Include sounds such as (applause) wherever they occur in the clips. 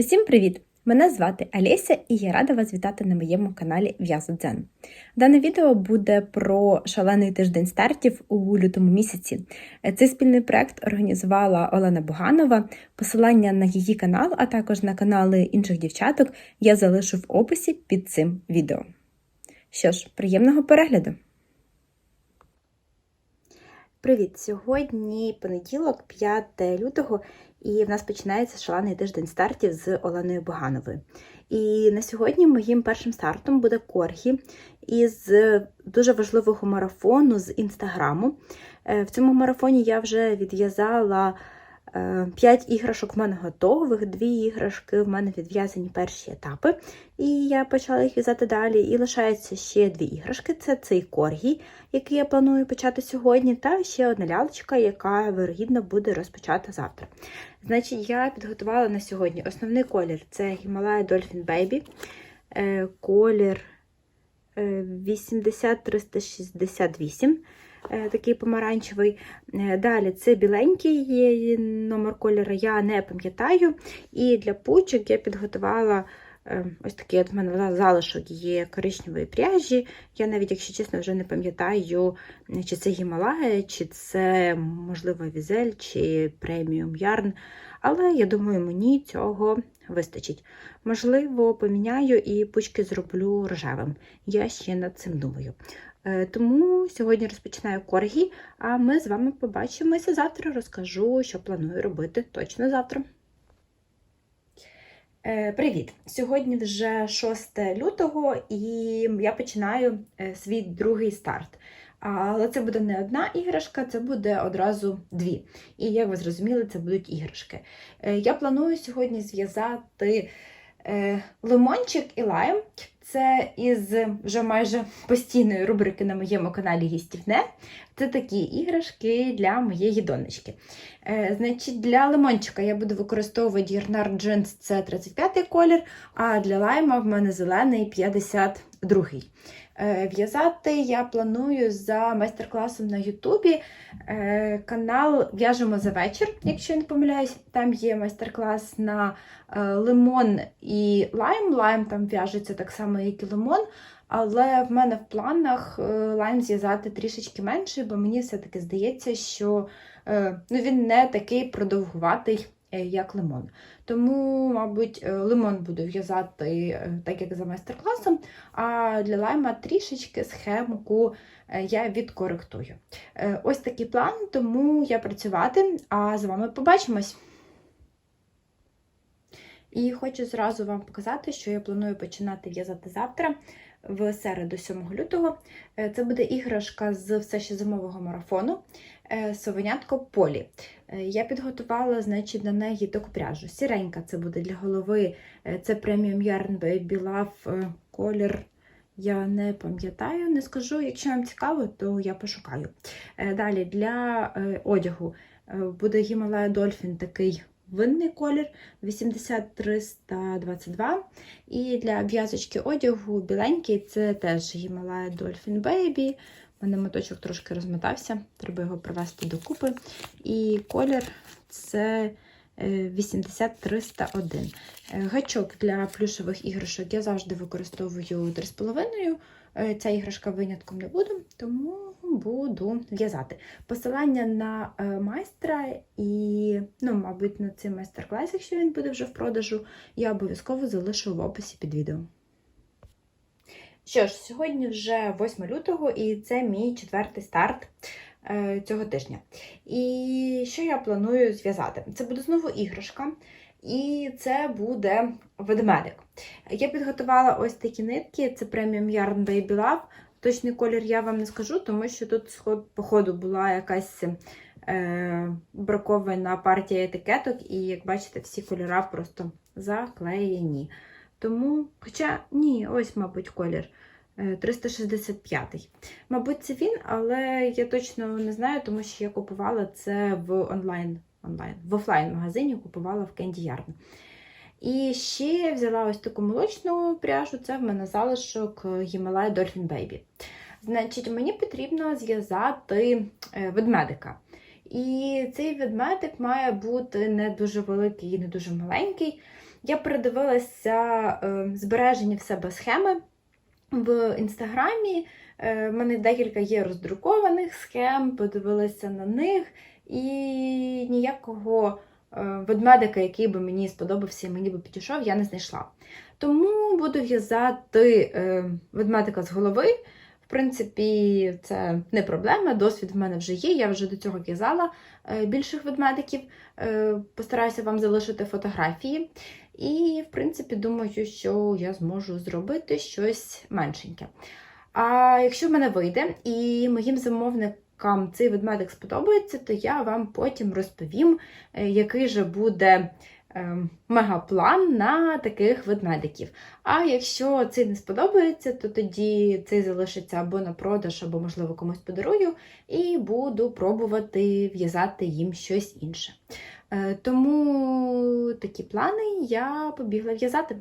Усім привіт! Мене звати Олеся і я рада вас вітати на моєму каналі Дзен. Дане відео буде про шалений тиждень стартів у лютому місяці. Цей спільний проект організувала Олена Буганова. Посилання на її канал, а також на канали інших дівчаток я залишу в описі під цим відео. Що ж, приємного перегляду! Привіт! Сьогодні понеділок, 5 лютого, і в нас починається шалений тиждень стартів з Оленою Богановою. І на сьогодні моїм першим стартом буде коргі із дуже важливого марафону з інстаграму. Е, В цьому марафоні я вже відв'язала 5 іграшок в мене готових, дві іграшки в мене відв'язані перші етапи, і я почала їх в'язати далі. І лишається ще дві іграшки: це цей коргі, який я планую почати сьогодні, та ще одна лялечка, яка вирогідно буде розпочата завтра. Значить, я підготувала на сьогодні основний колір це Himalaya Dolphin Baby, е, колір 80368. Е, такий помаранчевий. Е, далі це біленький номер кольору, я не пам'ятаю. І для пучок я підготувала е, ось такий от в мене залишок є коричневої пряжі. Я навіть, якщо чесно, вже не пам'ятаю, чи це Гімалая, чи це, можливо, візель, чи преміум ярн. Але я думаю, мені цього вистачить. Можливо, поміняю і пучки зроблю рожевим. Я ще над цим думаю. Тому сьогодні розпочинаю коргі, а ми з вами побачимося завтра. Розкажу, що планую робити точно завтра. Привіт! Сьогодні вже 6 лютого, і я починаю свій другий старт. Але це буде не одна іграшка, це буде одразу дві. І, як ви зрозуміли, це будуть іграшки. Я планую сьогодні зв'язати лимончик і лайм. Це із вже майже постійної рубрики на моєму каналі Гістівне. Це такі іграшки для моєї донечки. Е, Значить, Для лимончика я буду використовувати гірнар джинс це 35 колір, а для лайма в мене зелений 52 Е, В'язати я планую за майстер-класом на Ютубі. Е, Канал В'яжемо за вечір, якщо я не помиляюсь, там є майстер-клас на е, лимон і лайм. Лайм там в'яжеться так само, як і лимон. Але в мене в планах лайм зв'язати трішечки менше, бо мені все-таки здається, що ну, він не такий продовгуватий. Як лимон. Тому, мабуть, лимон буду в'язати так, як за майстер-класом, а для лайма трішечки схемку я відкоректую. Ось такий план, тому я працювати, а з вами побачимось. І хочу зразу вам показати, що я планую починати в'язати завтра, в середу, 7 лютого. Це буде іграшка з все ще зимового марафону Совенятко Полі. Я підготувала значить, на неї таку пряжу. Сіренька це буде для голови, це преміум Yarn Baby Love колір. Я не пам'ятаю, не скажу. Якщо вам цікаво, то я пошукаю. Далі для одягу буде Himalaya Dolphin такий винний колір 80322. І для в'язочки одягу біленький це теж Himalaya Dolphin Baby. У мене моточок трошки розмотався, треба його привести докупи. І колір це 80301. Гачок для плюшових іграшок я завжди використовую 3,5. Ця іграшка винятком не буду, тому буду в'язати. Посилання на майстра і, ну, мабуть, на цей майстер-клас, якщо він буде вже в продажу, я обов'язково залишу в описі під відео. Що ж, сьогодні вже 8 лютого, і це мій четвертий старт цього тижня. І що я планую зв'язати? Це буде знову іграшка, і це буде ведмедик. Я підготувала ось такі нитки, це преміум Yarn Baby Love. Точний колір я вам не скажу, тому що тут, по ходу, була якась е, бракована партія етикеток, і, як бачите, всі кольори просто заклеєні. Тому, хоча ні, ось, мабуть, колір. 365. Мабуть, це він, але я точно не знаю, тому що я купувала це в онлайн, онлайн в офлайн-магазині, купувала в Candy Yarn. І ще взяла ось таку молочну пряжу, це в мене залишок Himalaya Dolphin Baby. Значить, мені потрібно зв'язати ведмедика. І цей ведмедик має бути не дуже великий і не дуже маленький. Я передивилася е, збережені в себе схеми в інстаграмі. Е, в мене декілька є роздрукованих схем, подивилася на них, і ніякого е, ведмедика, який би мені сподобався і мені би підійшов, я не знайшла. Тому буду в'язати е, ведмедика з голови. Принципі, це не проблема, досвід в мене вже є. Я вже до цього в'язала е, більших ведмедиків. Е, Постараюся вам залишити фотографії. І, в принципі, думаю, що я зможу зробити щось меншеньке. А якщо в мене вийде і моїм замовникам цей ведмедик сподобається, то я вам потім розповім, е, який же буде мегаплан на таких ведмедиків. А якщо цей не сподобається, то тоді цей залишиться або на продаж, або, можливо, комусь подарую, і буду пробувати в'язати їм щось інше. Е, Тому такі плани я побігла в'язати.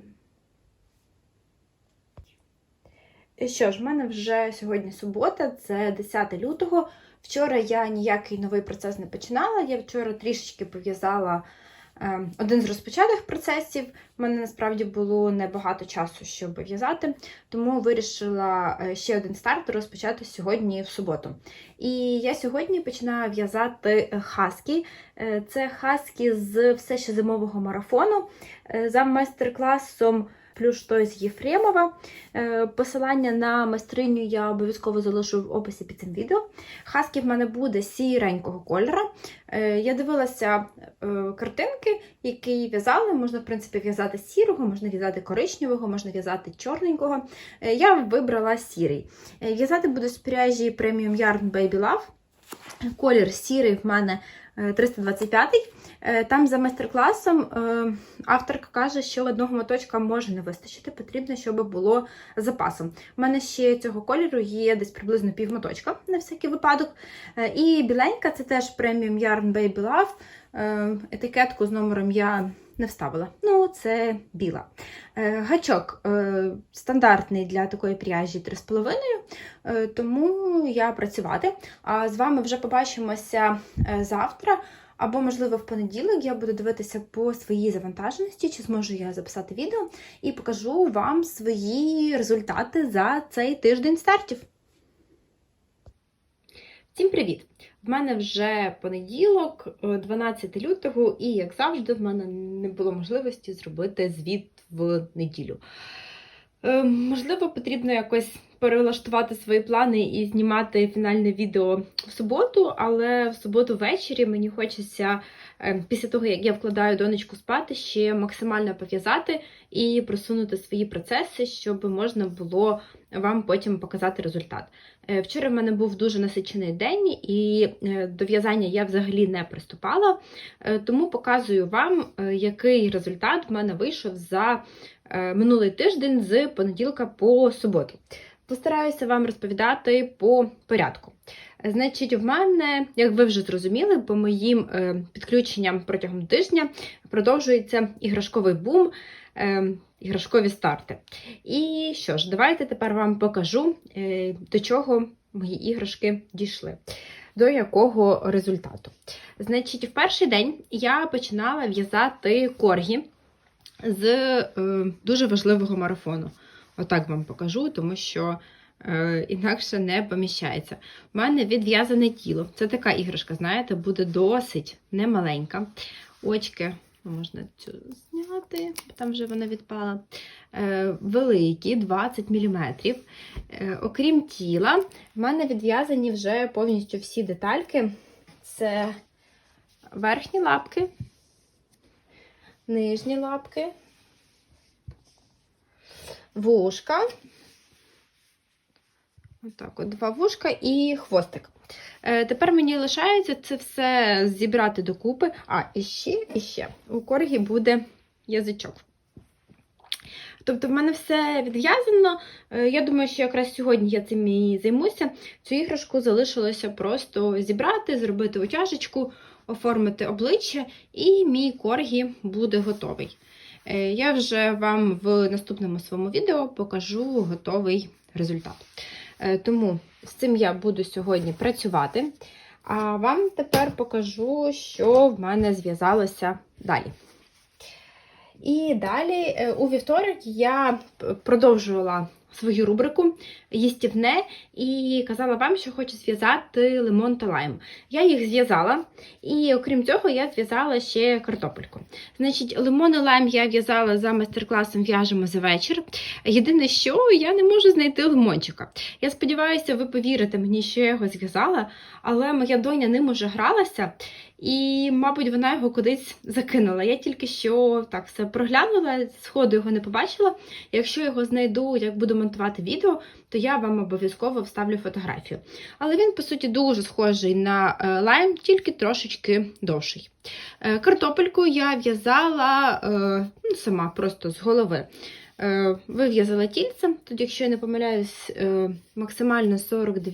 Що ж, в мене вже сьогодні субота, це 10 лютого. Вчора я ніякий новий процес не починала. Я вчора трішечки пов'язала один з розпочатих процесів. У мене насправді було небагато часу, щоб в'язати, тому вирішила е, ще один старт розпочати сьогодні в суботу. І я сьогодні починаю в'язати хаскі. Е, Це хаски з все ще зимового марафону. Е, За майстер-класом плюс щось з Єфремова. Е, Посилання на майстриню я обов'язково залишу в описі під цим відео. Хаски в мене буде сіренького кольора. Е, Я дивилася е, картинки, які в'язали. Можна, в принципі, в'язати сірого, можна в'язати коричневого, можна в'язати чорненького. Я вибрала сірий. В'язати буду з пряжі Premium Yarn Baby Love. Колір сірий в мене 325. Е, Там за майстер-класом е, авторка каже, що одного моточка може не вистачити, потрібно, щоб було запасом. У мене ще цього кольору є десь приблизно пів моточка на всякий випадок. Е, І біленька це теж преміум Yarn Baby Love. Е, Етикетку з номером я не вставила. Ну, це біла. Е, Гачок е, стандартний для такої пряжі 3,5, е, тому я працювати. А з вами вже побачимося завтра. Або, можливо, в понеділок я буду дивитися по своїй завантаженості, чи зможу я записати відео, і покажу вам свої результати за цей тиждень стартів. Всім привіт! В мене вже понеділок, е, 12 лютого, і, як завжди, в мене не було можливості зробити звіт в неділю. Е, Можливо, потрібно якось перелаштувати свої плани і знімати фінальне відео в суботу, але в суботу ввечері мені хочеться, е, після того, як я вкладаю донечку спати, ще максимально пов'язати і просунути свої процеси, щоб можна було вам потім показати результат. Е, Вчора в мене був дуже насичений день, і е, до в'язання я взагалі не приступала, е, тому показую вам, який результат в мене вийшов за минулий тиждень з понеділка по суботу. Постараюся вам розповідати по порядку. Значить, в мене, як ви вже зрозуміли, по моїм підключенням протягом тижня продовжується іграшковий бум, іграшкові старти. І що ж, давайте тепер вам покажу, е, до чого мої іграшки дійшли, до якого результату. Значить, в перший день я починала в'язати коргі з е, дуже важливого марафону. Отак вам покажу, тому що е, інакше не поміщається. У мене відв'язане тіло. Це така іграшка, знаєте, буде досить немаленька. Очки можна цю зняти, там вже вона відпала. Е, великі, 20 мм. Е, окрім тіла, в мене відв'язані вже повністю всі детальки. Це верхні лапки, нижні лапки, вушка. Отак, от два вушка і хвостик. Е, тепер мені лишається це все зібрати докупи. А, і ще, і ще. У коргі буде язичок. Тобто, в мене все відв'язано. Е, Я думаю, що якраз сьогодні я цим і займуся. Цю іграшку залишилося просто зібрати, зробити утяжечку, оформити обличчя, і мій коргі буде готовий. Е, Я вже вам в наступному своєму відео покажу готовий результат. Е, Тому з цим я буду сьогодні працювати. А вам тепер покажу, що в мене зв'язалося далі. І далі е, у вівторок я продовжувала свою рубрику їстівне і казала вам, що хочу зв'язати лимон та лайм. Я їх зв'язала, і окрім цього, я зв'язала ще картопельку. Значить, лимон і лайм я в'язала за майстер-класом в'яжемо за вечір. Єдине, що я не можу знайти лимончика. Я сподіваюся, ви повірите мені, що я його зв'язала, але моя доня ним уже гралася, і, мабуть, вона його кудись закинула. Я тільки що так все проглянула, сходу його не побачила. Якщо його знайду, як буду монтувати відео, то я вам обов'язково вставлю фотографію. Але він, по суті, дуже схожий на е, лайм, тільки трошечки довший. Е, Картопельку я в'язала е, ну, сама, просто з голови. Вив'язала тільцем, тут, якщо я не помиляюсь, максимально 42,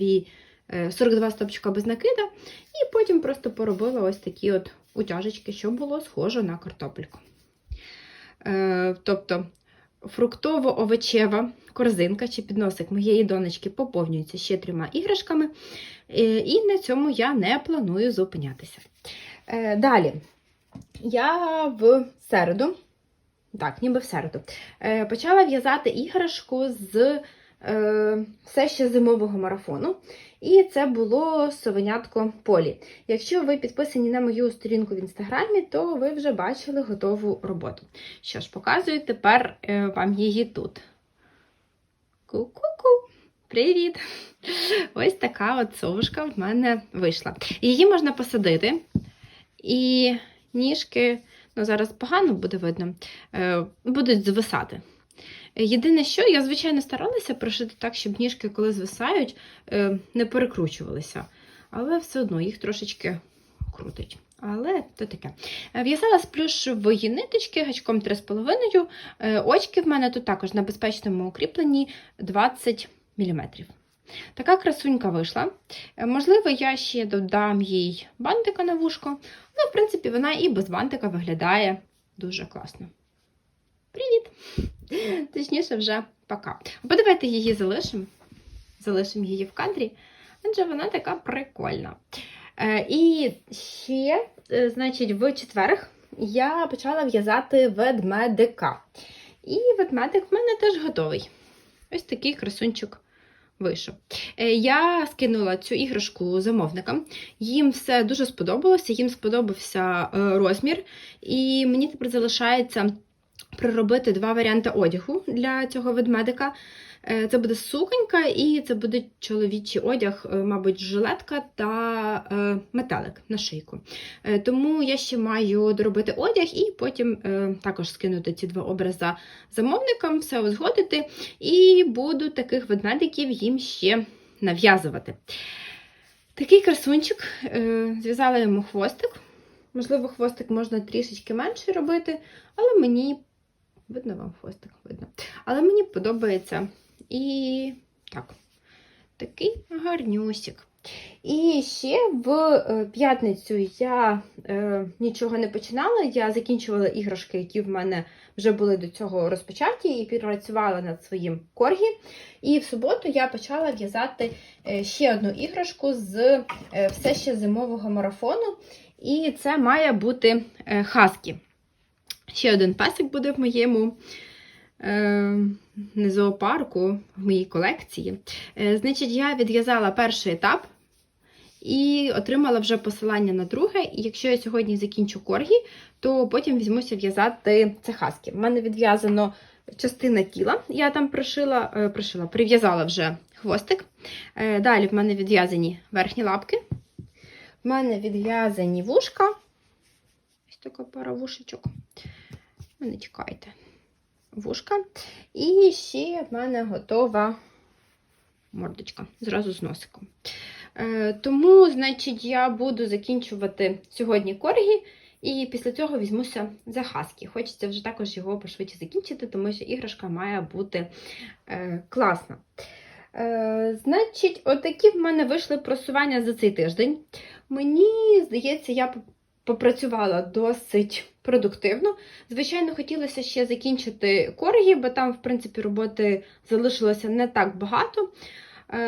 е, 42 стопчика без накида, і потім просто поробила ось такі от утяжечки, щоб було схоже на картопельку. Тобто фруктово-овочева корзинка чи підносик моєї донечки поповнюється ще трьома іграшками, е, і на цьому я не планую зупинятися. Е, Далі, я в середу, так, ніби в середу, е, почала в'язати іграшку з все ще зимового марафону. І це було совенятко Полі. Якщо ви підписані на мою сторінку в інстаграмі, то ви вже бачили готову роботу. Що ж, показую тепер е, вам її тут. Ку-ку-ку! Привіт! (laughs) Ось така от совушка в мене вийшла. Її можна посадити, і ніжки, ну зараз погано буде видно, е, будуть звисати. Єдине, що я, звичайно, старалася прошити так, щоб ніжки, коли звисають, е, не перекручувалися. Але все одно їх трошечки крутить. Але то таке. Е, В'язала з плюшової ниточки гачком 3,5. Е, Очки в мене тут також на безпечному укріпленні 20 мм. Така красунька вийшла. Можливо, я ще додам їй бантика на вушко. Ну, в принципі, вона і без бантика виглядає дуже класно. Привіт! Точніше, вже пока. Або давайте її залишимо. Залишимо її в кадрі, адже вона така прикольна. Е, і ще, е, значить, в четверг я почала в'язати ведмедика. І ведмедик в мене теж готовий. Ось такий красунчик вийшов. Е, Я скинула цю іграшку замовникам. Їм все дуже сподобалося, їм сподобався е, розмір, і мені тепер залишається проробити два варіанти одягу для цього ведмедика. Е, Це буде суконька і це буде чоловічий одяг, е, мабуть, жилетка та е, метелик на шийку. Тому я ще маю доробити одяг і потім також скинути ці два образи замовникам, все узгодити, і буду таких ведмедиків їм ще нав'язувати. Такий красунчик, зв'язала йому хвостик. Можливо, хвостик можна трішечки менше робити, але мені видно вам хвостик видно. Але мені подобається і так, такий гарнюсик. І ще в е, п'ятницю я е, нічого не починала. Я закінчувала іграшки, які в мене вже були до цього розпочаті, і працювала над своїм коргі. І в суботу я почала в'язати е, ще одну іграшку з е, все ще зимового марафону. І це має бути хаскі. Ще один песик буде в моєму е, не зоопарку, в моїй колекції. Е, значить, я відв'язала перший етап і отримала вже посилання на друге. І якщо я сьогодні закінчу коргі, то потім візьмуся в'язати це хаски. У мене відв'язано частина тіла. Я там пришила, е, пришила прив'язала вже хвостик. Е, далі в мене відв'язані верхні лапки. В мене відв'язані вушка. Ось така пара вушечок. Не чекайте. Вушка. І ще в мене готова мордочка зразу з носиком. Е, тому, значить, я буду закінчувати сьогодні коргі, і після цього візьмуся за хаски. Хочеться вже також його пошвидше закінчити, тому що іграшка має бути е, класна. Е, значить, отакі в мене вийшли просування за цей тиждень. Мені здається, я попрацювала досить продуктивно. Звичайно, хотілося ще закінчити коргі, бо там, в принципі, роботи залишилося не так багато. Е,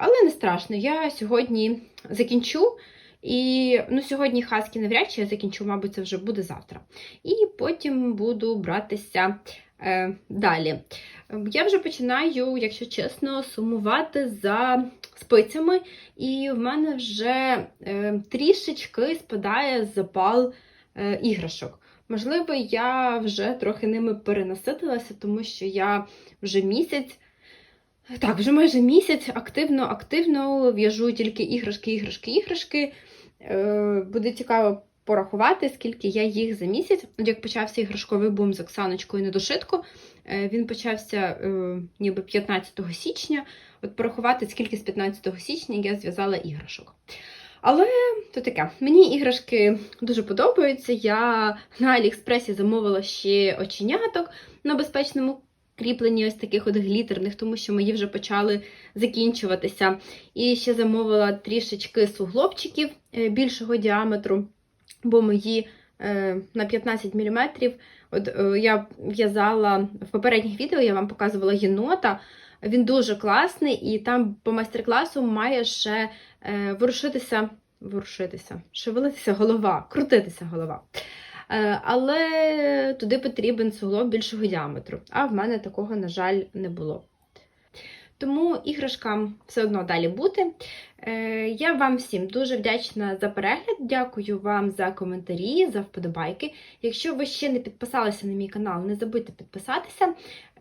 Але не страшно, я сьогодні закінчу І ну, сьогодні хаски навряд чи я закінчу, мабуть, це вже буде завтра. І потім буду братися далі. Я вже починаю, якщо чесно, сумувати за спицями, і в мене вже е, трішечки спадає запал е, іграшок. Можливо, я вже трохи ними перенаситилася, тому що я вже місяць. Так, вже майже місяць активно-активно в'яжу тільки іграшки, іграшки, іграшки. Е, Буде цікаво порахувати, скільки я їх за місяць. Як почався іграшковий бум з Оксаночкою недошитку, е, він почався е, ніби 15 січня. От порахувати, скільки з 15 січня я зв'язала іграшок. Але то таке, мені іграшки дуже подобаються. Я на Аліекспресі замовила ще оченяток на безпечному кріпленні ось таких от глітерних, тому що мої вже почали закінчуватися. І ще замовила трішечки суглобчиків е, більшого діаметру, бо мої е, на 15 мм. От е, я в'язала в попередніх відео, я вам показувала єнота. Він дуже класний, і там по майстер-класу має ще е, ворушитися, ворушитися, шевелитися голова, крутитися голова. Але туди потрібен суглоб більшого діаметру. А в мене такого, на жаль, не було. Тому іграшкам все одно далі бути. Е, Я вам всім дуже вдячна за перегляд. Дякую вам за коментарі, за вподобайки. Якщо ви ще не підписалися на мій канал, не забудьте підписатися.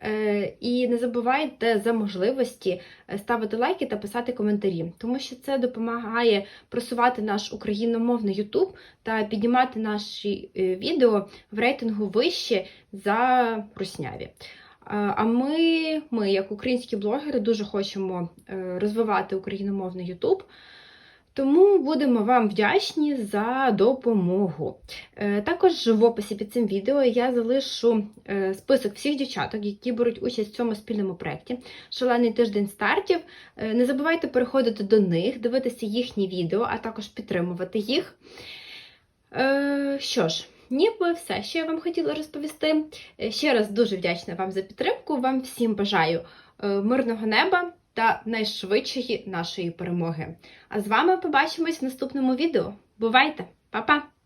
Е, І не забувайте за можливості ставити лайки та писати коментарі, тому що це допомагає просувати наш україномовний YouTube та піднімати наші е, відео в рейтингу вище за русняві. А ми, ми, як українські блогери, дуже хочемо е, розвивати україномовний YouTube. Тому будемо вам вдячні за допомогу. Е, Також в описі під цим відео я залишу е, список всіх дівчаток, які беруть участь в цьому спільному проєкті. Шалений тиждень стартів. Е, Не забувайте переходити до них, дивитися їхні відео, а також підтримувати їх. Е, Що ж, ніби все, що я вам хотіла розповісти. Е, Ще раз дуже вдячна вам за підтримку. Вам всім бажаю е, мирного неба та найшвидшої нашої перемоги. А з вами побачимось в наступному відео. Бувайте, Па-па!